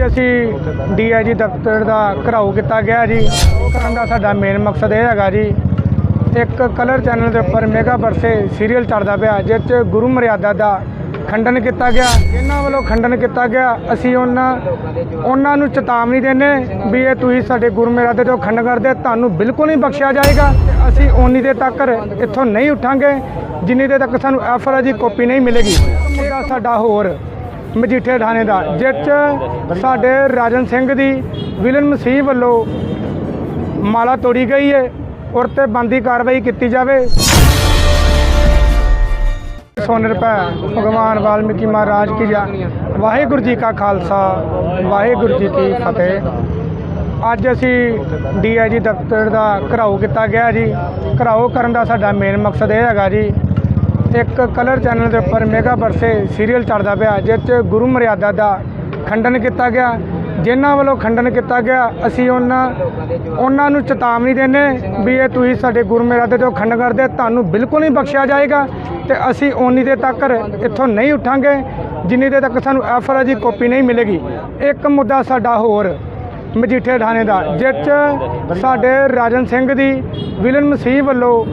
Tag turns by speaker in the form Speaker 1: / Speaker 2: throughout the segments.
Speaker 1: ਅੱਜ ਅਸੀਂ ਡੀਆਈਜੀ ਦਫ਼ਤਰ ਦਾ ਘਰਾਓ ਕੀਤਾ ਗਿਆ ਜੀ। ਉਹ ਕਰਨ ਦਾ ਸਾਡਾ ਮੇਨ ਮਕਸਦ ਇਹ ਹੈਗਾ ਜੀ, ਇੱਕ ਕਲਰ ਚੈਨਲ ਦੇ ਉੱਪਰ ਮੇਗਾ ਬਰਸੇ ਸੀਰੀਅਲ ਚੱਲਦਾ ਪਿਆ, ਜਿਸ 'ਚ ਗੁਰੂ ਮਰਿਆਦਾ ਦਾ ਖੰਡਨ ਕੀਤਾ ਗਿਆ। ਇਹਨਾਂ ਵੱਲੋਂ ਖੰਡਨ ਕੀਤਾ ਗਿਆ, ਅਸੀਂ ਉਹਨਾਂ ਉਹਨਾਂ ਨੂੰ ਚੇਤਾਵਨੀ ਦਿੰਦੇ ਵੀ ਇਹ ਤੁਸੀਂ ਸਾਡੇ ਗੁਰੂ ਮਰਿਆਦਾ ਤੋਂ ਖੰਡਨ ਕਰਦੇ, ਤੁਹਾਨੂੰ ਬਿਲਕੁਲ ਨਹੀਂ ਬਖਸ਼ਿਆ ਜਾਏਗਾ। ਅਸੀਂ ਉਨੀ ਦੇ ਤੱਕ ਇੱਥੋਂ ਨਹੀਂ ਉਠਾਂਗੇ, ਜਿੰਨੀ ਦੇ ਤੱਕ ਸਾਨੂੰ ਐਫਆਰ ਦੀ ਕਾਪੀ ਨਹੀਂ ਮਿਲੇਗੀ। ਮੁੱਦਾ ਸਾਡਾ ਹੋਰ ਮਜੀਠੇ ਥਾਣੇ ਦਾ, ਜਿਸ 'ਚ ਸਾਡੇ ਰਾਜਨ ਸਿੰਘ ਦੀ ਵਿਲਨ ਮਸੀਹ ਵੱਲੋਂ ਮਾਲਾ ਤੋੜੀ ਗਈ ਹੈ ਔਰ ਤੇ ਬੰਦੀ ਕਾਰਵਾਈ ਕੀਤੀ ਜਾਵੇ। ਸੋਨ ਰੁਪਏ ਭਗਵਾਨ ਵਾਲਮੀਕੀ ਮਹਾਰਾਜ ਕੀ ਜਾ। ਵਾਹਿਗੁਰੂ ਜੀ ਕਾ ਖਾਲਸਾ, ਵਾਹਿਗੁਰੂ ਜੀ ਕੀ ਫਤਿਹ। ਅੱਜ ਅਸੀਂ ਡੀਆਈਜੀ ਦਫ਼ਤਰ ਦਾ ਘਰਾਓ ਕੀਤਾ ਗਿਆ ਜੀ। ਘਰਾਓ ਕਰਨ ਦਾ ਸਾਡਾ ਮੇਨ ਮਕਸਦ ਇਹ ਹੈਗਾ ਜੀ ਇੱਕ ਕਲਰ ਚੈਨਲ ਦੇ ਉੱਪਰ ਮੇਗਾ ਬਰਸੇ ਸੀਰੀਅਲ ਚੱਲਦਾ ਪਿਆ, ਜਿਸ 'ਚ ਗੁਰੂ ਮਰਿਆਦਾ ਦਾ ਖੰਡਨ ਕੀਤਾ ਗਿਆ। ਜਿਨ੍ਹਾਂ ਵੱਲੋਂ ਖੰਡਨ ਕੀਤਾ ਗਿਆ, ਅਸੀਂ ਉਹਨਾਂ ਉਹਨਾਂ ਨੂੰ ਚੇਤਾਵਨੀ ਦਿੰਦੇ ਵੀ ਇਹ ਤੁਸੀਂ ਸਾਡੇ ਗੁਰੂ ਮਰਿਆਦਾ ਤੋਂ ਖੰਡਨ ਕਰਦੇ, ਤੁਹਾਨੂੰ ਬਿਲਕੁਲ ਨਹੀਂ ਬਖਸ਼ਿਆ ਜਾਏਗਾ ਤੇ ਅਸੀਂ ਉਨੀ ਦੇ ਤੱਕ ਇੱਥੋਂ ਨਹੀਂ ਉਠਾਂਗੇ, ਜਿੰਨੀ ਦੇ ਤੱਕ ਸਾਨੂੰ ਐਫ ਐਫਆਰ ਦੀ ਕਾਪੀ ਨਹੀਂ ਮਿਲੇਗੀ। ਇੱਕ ਮੁੱਦਾ ਸਾਡਾ ਹੋਰ, ਮਜੀਠੇ ਥਾਣੇ ਦਾ, ਜਿਸ 'ਚ ਸਾਡੇ ਰਾਜਨ ਸਿੰਘ ਦੀ ਵਿਲਨ ਮਸੀਹ ਵੱਲੋਂ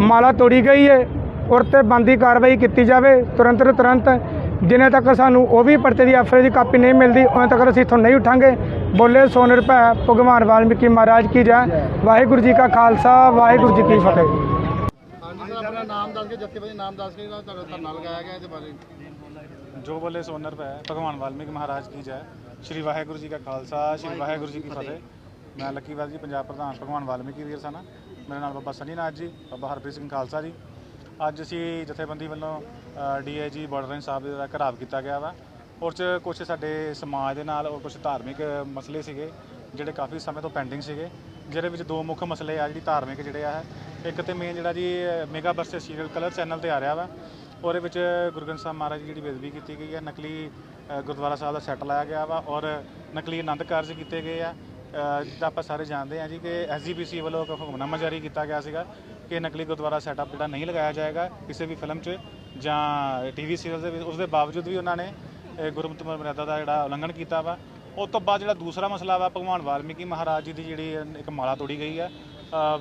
Speaker 1: ਮਾਲਾ ਤੋੜੀ ਗਈ ਹੈ। ਔਰ ਤੇ ਬੰਦੀ ਕਾਰਵਾਈ ਕੀਤੀ ਜਾਵੇ ਤੁਰੰਤ ਤੁਰੰਤ ਜਿੰਨੇ ਤੱਕ ਸਾਨੂੰ ਉਹ ਵੀ ਪਰਚੇ ਦੀ ਐਫਆਰ ਦੀ ਕਾਪੀ ਨਹੀਂ ਮਿਲਦੀ ਉਦੋਂ ਤੱਕ ਅਸੀਂ ਇੱਥੋਂ ਨਹੀਂ ਉਠਾਂਗੇ। ਬੋਲੇ ਸੋ ਨਿਰਭੈ ਭਗਵਾਨ ਵਾਲਮੀਕੀ ਮਹਾਰਾਜ ਕੀ ਜੈ। ਵਾਹਿਗੁਰੂ ਜੀ ਕਾ ਖਾਲਸਾ ਵਾਹਿਗੁਰੂ ਜੀ ਕੀ ਫਤਿਹ।
Speaker 2: ਹਾਂਜੀ ਸਰ ਆਪਣਾ ਨਾਮ ਦੱਸ ਕੇ ਜੱਥੇਬੰਦੀ ਨਾਮ ਦੱਸ ਕੇ ਤੁਹਾਡਾ ਧਰਨਾ ਲਗਾਇਆ ਗਿਆ ਇਹਦੇ ਬਾਰੇ।
Speaker 3: ਜੋ ਬੋਲੇ ਸੋ ਨਰ ਪੈ ਭਗਵਾਨ ਵਾਲਮੀਕ ਮਹਾਰਾਜ ਕੀ ਜੈ। ਸ਼੍ਰੀ ਵਾਹਿਗੁਰੂ ਜੀ ਕਾ ਖਾਲਸਾ ਸ਼੍ਰੀ ਵਾਹਿਗੁਰੂ ਜੀ ਕੀ ਫਤਿਹ। ਮੈਂ ਲੱਕੀਵਾਲ ਜੀ ਪੰਜਾਬ ਪ੍ਰਧਾਨ ਭਗਵਾਨ ਵਾਲਮੀਕੀ ਵੀਰ ਸਨਾ। ਮੇਰੇ ਨਾਲ ਬਾਬਾ ਸਨੀ ਨਾਥ ਜੀ ਬਾਬਾ ਹਰਪ੍ਰੀਤ ਸਿੰਘ ਖਾਲਸਾ ਜੀ। ਅੱਜ ਅਸੀਂ ਜਥੇਬੰਦੀ ਵੱਲੋਂ ਡੀਆਈਜੀ ਬਾਰਡਰ ਰੇਂਜ ਸਾਹਿਬ ਦਾ ਘਰਾਵ ਕੀਤਾ ਗਿਆ ਵਾ। ਔਰ ਚ ਕੁਝ ਸਾਡੇ ਸਮਾਜ ਦੇ ਨਾਲ ਔਰ ਕੁਝ ਧਾਰਮਿਕ ਮਸਲੇ ਸੀਗੇ, ਜਿਹੜੇ ਕਾਫੀ ਸਮੇਂ ਤੋਂ ਪੈਂਡਿੰਗ ਸੀਗੇ, ਜਿਹਦੇ ਵਿੱਚ ਦੋ ਮੁੱਖ ਮਸਲੇ ਆ ਜਿਹੜੀ ਧਾਰਮਿਕ ਜਿਹੜੇ ਆ। ਇੱਕ ਤੇ ਮੇਨ ਜਿਹੜਾ ਜੀ Megha Barse serial Colors channel ਤੇ ਆ ਰਿਹਾ ਵਾ। ਉਹਦੇ ਵਿੱਚ ਗੁਰੂ ਗ੍ਰੰਥ ਸਾਹਿਬ ਮਹਾਰਾਜ ਦੀ ਜਿਹੜੀ ਬੇਦਬੀ ਕੀਤੀ ਗਈ ਹੈ। ਨਕਲੀ ਗੁਰਦੁਆਰਾ ਸਾਹਿਬ ਦਾ ਸੈੱਟ ਲਾਇਆ ਗਿਆ ਵਾ। ਔਰ ਨਕਲੀ ਆਨੰਦ ਕਾਰਜ ਕੀਤੇ ਗਏ ਆ। ਜਿੱਦਾਂ ਆਪਾਂ ਸਾਰੇ ਜਾਣਦੇ ਹਾਂ ਜੀ ਕਿ ਐਸਜੀਪੀਸੀ ਵੱਲੋਂ ਇੱਕ ਹੁਕਮਨਾਮਾ ਜਾਰੀ ਕੀਤਾ ਗਿਆ ਸੀਗਾ ਕਿ ਨਕਲੀ ਗੁਰਦੁਆਰਾ ਸੈਟਅਪ ਜਿਹੜਾ ਨਹੀਂ ਲਗਾਇਆ ਜਾਏਗਾ ਕਿਸੇ ਵੀ ਫਿਲਮ 'ਚ ਜਾਂ ਟੀਵੀ ਸੀਰੀਅਲ ਦੇ ਵਿੱਚ ਉਸ ਦੇ ਬਾਵਜੂਦ ਵੀ ਉਹਨਾਂ ਨੇ ਅ, ਗੁਰਮਤਿ ਮਰਿਆਦਾ ਦਾ ਜਿਹੜਾ ਉਲੰਘਣ ਕੀਤਾ ਵਾ। ਉਸ ਤੋਂ ਬਾਅਦ ਜਿਹੜਾ ਦੂਸਰਾ ਮਸਲਾ ਵਾ ਭਗਵਾਨ ਵਾਲਮੀਕੀ ਮਹਾਰਾਜ ਜੀ ਦੀ ਜਿਹੜੀ ਇੱਕ ਮਾਲਾ ਤੋੜੀ ਗਈ ਹੈ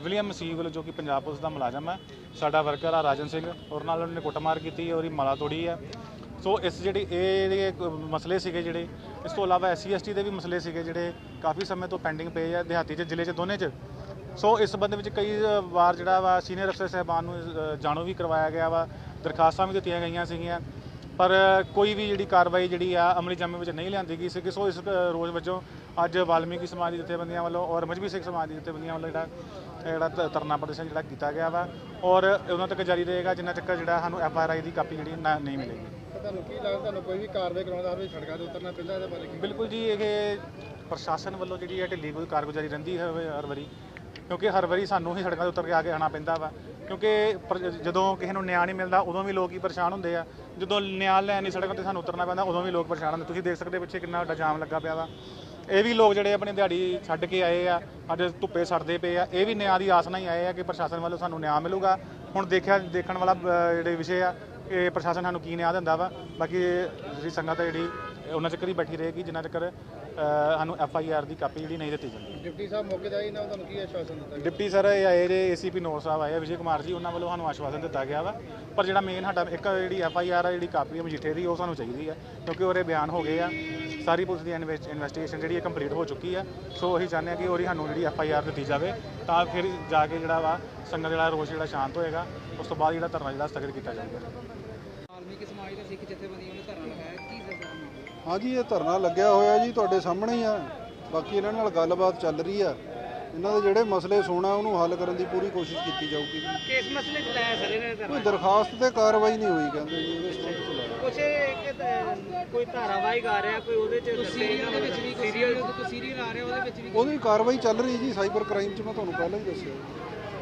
Speaker 3: ਵਿਲੀਅਮ ਮਸੀਹ ਵੱਲੋਂ ਜੋ ਕਿ ਪੰਜਾਬ ਪੁਲਿਸ ਦਾ ਮੁਲਾਜ਼ਮ ਹੈ ਸਾਡਾ ਵਰਕਰ ਆ ਰਾਜਨ ਸਿੰਘ ਔਰ ਨਾਲ ਉਹਨੇ ਕੁੱਟਮਾਰ ਕੀਤੀ ਹੈ ਉਹਦੀ ਮਾਲਾ ਤੋੜੀ ਹੈ ਸੋ ਇਸ ਜਿਹੜੀ ਇਹ ਜਿਹੜੇ ਮਸਲੇ ਸੀਗੇ ਜਿਹੜੇ ਇਸ ਤੋਂ ਇਲਾਵਾ ਐਸਸੀ ਐਸਟੀ ਦੇ ਵੀ ਮਸਲੇ ਸੀਗੇ ਜਿਹੜੇ ਕਾਫੀ ਸਮੇਂ ਤੋਂ ਪੈਂਡਿੰਗ ਪਏ ਆ ਦਿਹਾਤੀ 'ਚ, ਜ਼ਿਲ੍ਹੇ 'ਚ, ਦੋਨੇ 'ਚ। ਸੋ ਇਸ ਸੰਬੰਧ ਵਿੱਚ ਕਈ ਵਾਰ ਜਿਹੜਾ ਵਾ ਸੀਨੀਅਰ ਅਫਸਰ ਸਾਹਿਬਾਨ ਨੂੰ ਜਾਣੂ ਵੀ ਕਰਵਾਇਆ ਗਿਆ ਵਾ, ਦਰਖਾਸਤਾਂ ਵੀ ਦਿੱਤੀਆਂ ਗਈਆਂ ਸੀਗੀਆਂ। ਪਰ ਕੋਈ ਵੀ ਜਿਹੜੀ ਕਾਰਵਾਈ ਜਿਹੜੀ ਆ ਅਮਲੀ ਜਾਮੇ ਵਿੱਚ ਨਹੀਂ ਲਿਆਂਦੀ ਗਈ ਸੀ ਸੋ ਇਸ ਰੋਜ਼ ਵਜੋਂ ਅੱਜ ਵਾਲਮੀਕੀ ਸਮਾਜ ਦੀ ਜਥੇਬੰਦੀਆਂ ਵੱਲੋਂ ਔਰ ਮਜਬੀ ਸਿੱਖ ਸਮਾਜ ਦੀ ਜਥੇਬੰਦੀਆਂ ਵੱਲੋਂ ਜਿਹੜਾ ਜਿਹੜਾ ਧ- ਧਰਨਾ ਪ੍ਰਦਰਸ਼ਨ ਜਿਹੜਾ ਕੀਤਾ ਗਿਆ ਵਾ। ਔਰ ਉਹਨਾਂ ਤੱਕ ਜਾਰੀ ਰਹੇਗਾ, ਜਿੰਨਾ ਤੱਕ ਜਿਹੜਾ ਸਾਨੂੰ ਐਫ ਆਰ ਆਈ ਦੀ ਕਾਪੀ ਜਿਹੜੀ ਨਾ- ਨਹੀਂ ਮਿਲੇਗੀ।
Speaker 2: ਤੁਹਾਨੂੰ ਕੀ ਲੱਗਦਾ ਤੁਹਾਨੂੰ ਕੋਈ ਵੀ ਕਾਰਵਾਈ ਕਰਾਉਂਦਾ ਹੋਵੇ ਸੜਕਾਂ ਤੇ ਉਤਰਨਾ ਪੈਂਦਾ ਇਹਦੇ ਬਾਰੇ ਕੀ?
Speaker 3: ਬਿਲਕੁਲ ਜੀ ਇਹ ਪ੍ਰਸ਼ਾਸਨ ਵੱਲੋਂ ਜਿਹੜੀ ਹੈ ਢਿੱਲੀ ਕੋਈ ਕਾਰਗੁਜ਼ਾਰੀ ਰਹਿੰਦੀ ਹੈ ਹਰ ਵਾਰੀ। ਕਿਉਂਕਿ ਹਰ ਵਾਰੀ ਸਾਨੂੰ ਹੀ ਸੜਕਾਂ ਤੇ ਉਤਰ ਕੇ ਆ ਕੇ ਆਣਾ ਪੈਂਦਾ ਵਾ। ਕਿਉਂਕਿ ਪਰ- ਜਦੋਂ ਕਿਸੇ ਨੂੰ ਨਿਆਂ ਨਹੀਂ ਮਿਲਦਾ ਉਦੋਂ ਵੀ ਲੋਕ ਹੀ ਪਰੇਸ਼ਾਨ ਹੁੰਦੇ ਆ। ਜਦੋਂ ਨਿਆਂ ਲੈਣ ਦੀ ਸੜਕਾਂ ਤੇ ਸਾਨੂੰ ਉਤਰਨਾ ਪੈਂਦਾ ਉਦੋਂ ਵੀ ਲੋਕ ਪਰੇਸ਼ਾਨ ਹੁੰਦੇ। ਤੁਸੀਂ ਦੇਖ ਸਕਦੇ ਪਿੱਛੇ ਕਿੰਨਾ ਵੱਡਾ ਜਾਮ ਲੱਗਾ ਪਿਆ ਵਾ। ਇਹ ਵੀ ਲੋਕ ਜਿਹੜੇ ਆਪਣੀ ਦਿਹਾੜੀ ਛੱਡ ਕੇ ਆਏ ਆ ਅੱਜ ਧੁੱਪੇ ਸੜਦੇ ਪਏ ਆ। ਇਹ ਵੀ ਨਿਆਂ ਦੀ ਆਸ ਨਾਲ ਹੀ ਆਏ ਆ ਕਿ ਪ੍ਰਸ਼ਾਸਨ ਵੱਲੋਂ ਸਾਨੂੰ ਨਿਆਂ ਮਿਲੂਗਾ। ਹੁਣ ਦੇਖਿਆ ਦੇਖਣ ਵਾਲਾ ਅ, ਜਿਹੜੇ ਵਿਸ਼ੇ ਆ ਇਹ ਪ੍ਰਸ਼ਾਸਨ ਸਾਨੂੰ ਕੀ ਨਿਆਂ ਦਿੰਦਾ ਵਾ? ਬਾਕੀ ਜਿਹੜੀ ਸੰਗਤ ਹੈ ਜਿਹੜੀ ਉਹਨਾਂ ਚੱਕਰ ਹੀ ਬੈਠੀ ਰਹੇਗੀ, ਜਿੰਨਾ ਚੱਕਰ ਸਾਨੂੰ ਐਫ ਆਈ ਆਰ ਦੀ ਕਾਪੀ ਜਿਹੜੀ ਨਹੀਂ ਦਿੱਤੀ ਜਾਂਦੀ।
Speaker 2: ਡਿਪਟੀ ਸਾਹਿਬ ਮੌਕੇ ਤੇ ਆਏ ਨਾ ਤੁਹਾਨੂੰ ਕੀ ਆਸ਼ਵਾਸਨ ਦਿੱਤਾ ਗਿਆ?
Speaker 3: ਡਿਪਟੀ ਸਰ ਇਹ ਆਏ ਜੇ ਏਸੀਪੀ ਨੋਰ ਸਾਹਿਬ ਆਏ ਆ, ਵਿਜੇ ਕੁਮਾਰ ਜੀ ਉਹਨਾਂ ਵੱਲੋਂ ਸਾਨੂੰ ਆਸ਼ਵਾਸਨ ਦਿੱਤਾ ਗਿਆ ਵਾ। ਪਰ ਜਿਹੜਾ ਮੇਨ ਸਾਡਾ ਇੱਕ ਜਿਹੜੀ ਐਫ ਆਈ ਆਰ ਆ ਜਿਹੜੀ ਕਾਪੀ ਹੈ ਮਜੀਠੇ ਦੀ ਉਹ ਸਾਨੂੰ ਚਾਹੀਦੀ ਆ ਕਿਉਂਕਿ ਉਹਦੇ ਬਿਆਨ ਹੋ ਗਏ ਆ। ਸਾਰੀ ਪੁਲਿਸ ਦੀ ਇਨਵੈਸਟੀਗੇਸ਼ਨ ਜਿਹੜੀ ਹੈ ਕੰਪਲੀਟ ਹੋ ਚੁੱਕੀ ਆ। ਸੋ ਅਸੀਂ ਚਾਹੁੰਦੇ ਆ ਕਿ ਉਹਦੀ ਸਾਨੂੰ ਜਿਹੜੀ ਐਫ ਆਈ ਆਰ ਦਿੱਤੀ ਜਾਵੇ ਤਾਂ ਫਿਰ ਜਾ ਕੇ ਜਿਹੜਾ ਵਾ ਸੰਗਤ ਜਿਹੜਾ ਰੋਜ਼ ਜਿਹੜਾ ਸ਼ਾਂਤ ਹੋਏਗਾ ਉਸ ਤੋਂ ਬਾਅਦ ਜਿਹੜਾ ਧਰਨਾ ਜਿਹੜਾ ਸਥਗਿਤ ਕੀਤਾ ਜਾਊਗਾ
Speaker 4: ਵਾਲਮੀਕੀ ਸਮਾਜ ਦਾ ਸਿੱਖ ਜਥੇਬੰਦੀਆਂ
Speaker 5: ਹਾਂਜੀ ਇਹ ਧਰਨਾ ਲੱਗਿਆ ਹੋਇਆ ਜੀ ਤੁਹਾਡੇ ਸਾਹਮਣੇ ਹੀ ਆ। ਬਾਕੀ ਇਹਨਾਂ ਨਾਲ ਗੱਲਬਾਤ ਚੱਲ ਰਹੀ ਆ। ਇਹਨਾਂ ਦੇ ਜਿਹੜੇ ਮਸਲੇ ਸੁਣਾ ਉਹਨੂੰ ਹੱਲ ਕਰਨ ਦੀ ਪੂਰੀ ਕੋਸ਼ਿਸ਼ ਕੀਤੀ ਜਾਊਗੀ। ਜੀ
Speaker 4: ਕਿਸ ਮਸਲੇ ਚ ਲਾਇਆ ਸਰ ਇਹਨੇ
Speaker 5: ਕੋਈ ਦਰਖਾਸਤ ਤੇ ਕਾਰਵਾਈ ਨਹੀਂ ਹੋਈ ਕਹਿੰਦੇ ਜੀ ਉਹਦੇ ਸਬੰਧ ਚ ਲਾਇਆ।
Speaker 4: ਕੁਛ ਇੱਕ ਤਾਂ ਕੋਈ ਧਾਰਾਵਾਹਿਕ ਆ ਰਿਹਾ ਕੋਈ ਉਹਦੇ ਚ ਸੀਰੀਅਲ ਦੇ ਵਿੱਚ ਵੀ ਸੀਰੀਅਲ ਸੀਰੀਅਲ ਆ ਰਿਹਾ ਉਹਦੇ ਵਿੱਚ ਵੀ
Speaker 5: ਉਹਦੀ ਕਾਰਵਾਈ ਚੱਲ ਰਹੀ ਜੀ ਸਾਈਬਰ ਕ੍ਰਾਈਮ 'ਚ ਮੈਂ ਤੁਹਾਨੂੰ ਪਹਿਲਾਂ ਹੀ ਦੱਸਿਆ।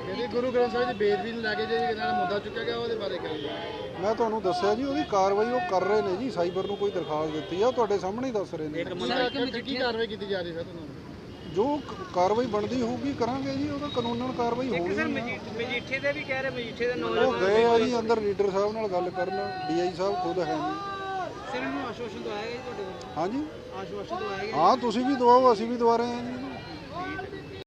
Speaker 2: ਜਿਹੜੀ ਗੁਰੂ ਗ੍ਰੰਥ ਸਾਹਿਬ ਦੀ ਬੇਦਬੀ ਨੂੰ ਲੈ ਕੇ ਜਿਹੜੇ ਨਾਲ ਮੁੱਦਾ ਚੁੱਕਿਆ ਗਿਆ ਉਹਦੇ ਬਾਰੇ ਕੀ
Speaker 5: ਮੈਂ ਤੁਹਾਨੂੰ ਦੱਸਿਆ ਜੀ ਉਹਦੀ ਕਾਰਵਾਈ ਉਹ ਕਰ ਰਹੇ ਨੇ ਜੀ ਸਾਈਬਰ ਨੂੰ ਕੋਈ ਦਰਖਾਸਤ ਦਿੱਤੀ ਆ ਤੁਹਾਡੇ ਸਾਹਮਣੇ ਹੀ ਦੱਸ ਰਹੇ ਨੇ।
Speaker 2: ਕੀ ਕੀ ਕਾਰਵਾਈ ਕੀਤੀ ਜਾ ਰਹੀ ਹੈ ਤੁਹਾਨੂੰ?
Speaker 5: ਜੋ ਕਾਰਵਾਈ ਬਣਦੀ ਹੋਊਗੀ ਕਰਾਂਗੇ ਜੀ ਉਹਦਾ ਕਾਨੂੰਨਨ ਕਾਰਵਾਈ ਹੋਣੀ
Speaker 4: ਸਰ ਮਜੀਠੇ ਦੇ ਵੀ ਕਹਿ ਰਹੇ ਮਜੀਠੇ ਦੇ
Speaker 5: ਉਹ ਗਏ ਆ ਜੀ ਅੰਦਰ ਲੀਡਰ ਸਾਹਿਬ ਨਾਲ ਗੱਲ ਕਰਨ ਡੀਆਈ ਸਾਹਿਬ ਖੁਦ ਹੈ
Speaker 4: ਦੱਸਿਆ ਇਹਨਾਂ ਨੂੰ ਆਸ਼ਵਾਸਨ ਦਵਾਇਆ ਗਿਆ ਜੀ ਤੁਹਾਡੇ ਵੱਲੋਂ?
Speaker 5: ਹਾਂਜੀ।
Speaker 4: ਆਸ਼ਵਾਸਨ ਦਵਾਇਆ ਗਿਆ
Speaker 5: ਹਾਂ ਤੁਸੀਂ ਵੀ ਦਵਾਓ ਅਸੀਂ ਵੀ ਦਵਾ ਰਹੇ ਹਾਂ ਜੀ।